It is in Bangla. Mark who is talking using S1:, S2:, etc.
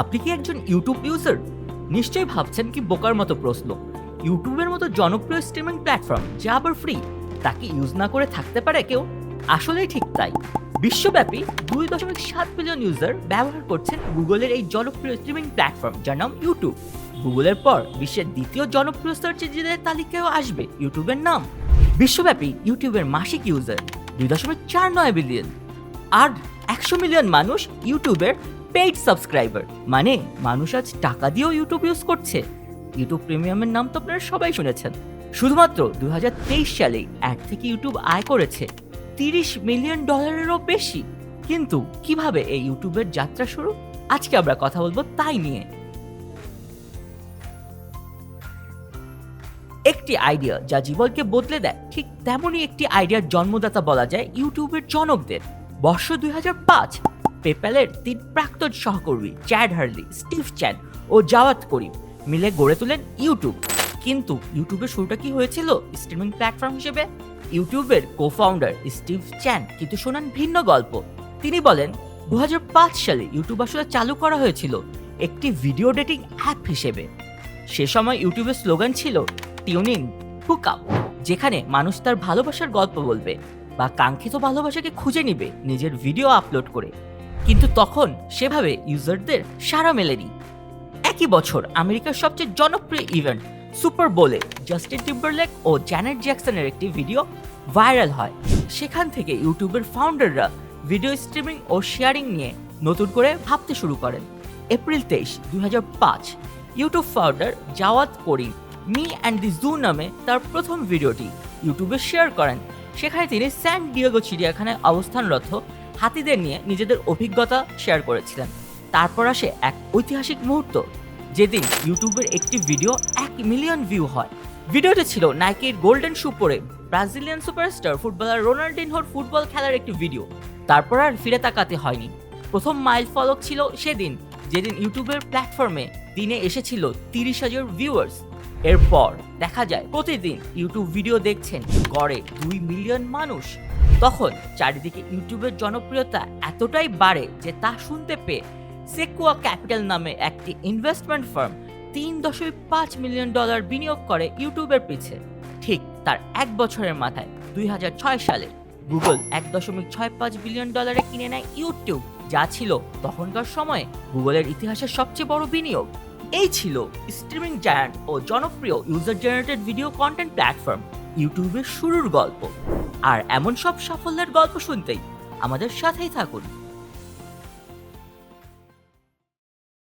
S1: আপনি কি একজন ইউটিউব ইউজার নিশ্চয়ই ভাবছেন কি বোকার মতো প্রশ্ন। ইউটিউবের মতো জনপ্রিয় স্ট্রিমিং প্ল্যাটফর্ম যা আবার ফ্রি তাকে ইউজ না করে থাকতে পারে কেউ? আসলেই ঠিক তাই। বিশ্বব্যাপী দুই দশমিক সাত মিলিয়ন ইউজার ব্যবহার করছেন গুগলের এই জনপ্রিয় স্ট্রিমিং প্ল্যাটফর্ম যার নাম ইউটিউব। গুগলের পর বিশ্বের দ্বিতীয় জনপ্রিয় সার্চ ইঞ্জিনের তালিকায়ও আসবে ইউটিউবের নাম। বিশ্বব্যাপী ইউটিউবের মাসিক ইউজার দুই দশমিক চার নয় বিলিয়ন আর একশো মিলিয়ন মানুষ ইউটিউবের পেইড সাবস্ক্রাইবার মানে মানুষ আজ টাকা দিয়েও ইউটিউব ইউজ করছে। ইউটিউব প্রিমিয়ামের নাম তো আপনারা সবাই শুনেছেন। শুধুমাত্র দু সালেই অ্যাড থেকে ইউটিউব আয় করেছে তিরিশ মিলিয়ন ডলারেরও বেশি। কিন্তু কীভাবে এই ইউটিউবের যাত্রা শুরু? আজকে আমরা কথা বলব তাই নিয়ে। একটি আইডিয়া যা জীবনকে বদলে দেয়, ঠিক তেমনই একটি আইডিয়ার জন্মদাতা বলা যায় ইউটিউবের জনকদের। বর্ষ দুই হাজার পাঁচ পেপ্যালের তিন প্রাক্তন সহকর্মী, চ্যাড হার্লি স্টিভ চ্যান ও জাওয়াত করিম মিলে গড়ে তোলেন ইউটিউব। কিন্তু ইউটিউবের শুরুটা কি হয়েছিল স্ট্রিমিং প্ল্যাটফর্ম হিসেবে? ইউটিউবের কো ফাউন্ডার স্টিভ চ্যান কিন্তু শোনান ভিন্ন গল্প। তিনি বলেন দু হাজার পাঁচ সালে ইউটিউব আসলে চালু করা হয়েছিল একটি ভিডিও ডেটিং অ্যাপ হিসেবে। সে সময় ইউটিউবের স্লোগান ছিল টিউনিং হুক আপ যেখানে মানুষ তার ভালোবাসার গল্প বলবে বা কাঙ্ক্ষিত ভালোবাসাকে খুঁজে নিবে নিজের ভিডিও আপলোড করে। কিন্তু তখন সেভাবে ইউজারদের সারা মেলেনি। একই বছর আমেরিকার সবচেয়ে জনপ্রিয় ইভেন্ট সুপার বোলে জাস্টিন টিম্বারলেক ও জ্যানেট জ্যাকসনের একটি ভিডিও ভাইরাল হয়। সেখান থেকে ইউটিউবের ফাউন্ডাররা ভিডিও স্ট্রিমিং ও শেয়ারিং নিয়ে নতুন করে ভাবতে শুরু করেন। এপ্রিল তেইশ, দুই YouTube founder Jawed Karim me and the zoo নামে তার প্রথম ভিডিওটি ইউটিউবে শেয়ার করেন। সেখানে তিনি স্যান ডিয়েগো চিড়িয়াখানায় অবস্থানরত হাতিদের নিয়ে নিজেদের অভিজ্ঞতা শেয়ার করেছিলেন। তারপর আসে এক ঐতিহাসিক মুহূর্ত, যেদিন ইউটিউবের একটি ভিডিও এক মিলিয়ন ভিউ হয়। ভিডিওটি ছিল নাইকির গোল্ডেন শু পরে ব্রাজিলিয়ান সুপারস্টার ফুটবলার রোনাল্ডিনহোর ফুটবল খেলার একটি ভিডিও তারপর আর ফিরে তাকাতে হয়নি। প্রথম মাইল ফলক ছিল সেদিন, যেদিন ইউটিউবের প্ল্যাটফর্মে দিনে এসেছিল তিরিশ হাজার ভিউয়ার্স এরপর দেখা যায়, প্রতিদিন ইউটিউব ভিডিও দেখছেন গড়ে দুই মিলিয়ন মানুষ। তখন চারিদিকে ইউটিউবের জনপ্রিয়তা এতটাই বাড়ে যে তা শুনতে পেয়ে সেকুয়া ক্যাপিটাল নামে একটি ইনভেস্টমেন্ট ফার্ম তিন দশমিক পাঁচ মিলিয়ন ডলার বিনিয়োগ করে ইউটিউবের পিছে। ঠিক তার এক বছরের মাথায় দুই হাজার ছয় সালে গুগল এক দশমিক ছয় পাঁচ বিলিয়ন ডলারে কিনে নেয় ইউটিউব, যা ছিল তখনকার সময়ে গুগলের ইতিহাসের সবচেয়ে বড় বিনিয়োগ। এই ছিল স্ট্রিমিং জায়ান্ট ও জনপ্রিয় user generated video content platform ইউটিউবের শুরুর গল্প। আর এমন সব সাফল্যের গল্প শুনতেই আমাদের সাথেই থাকুন।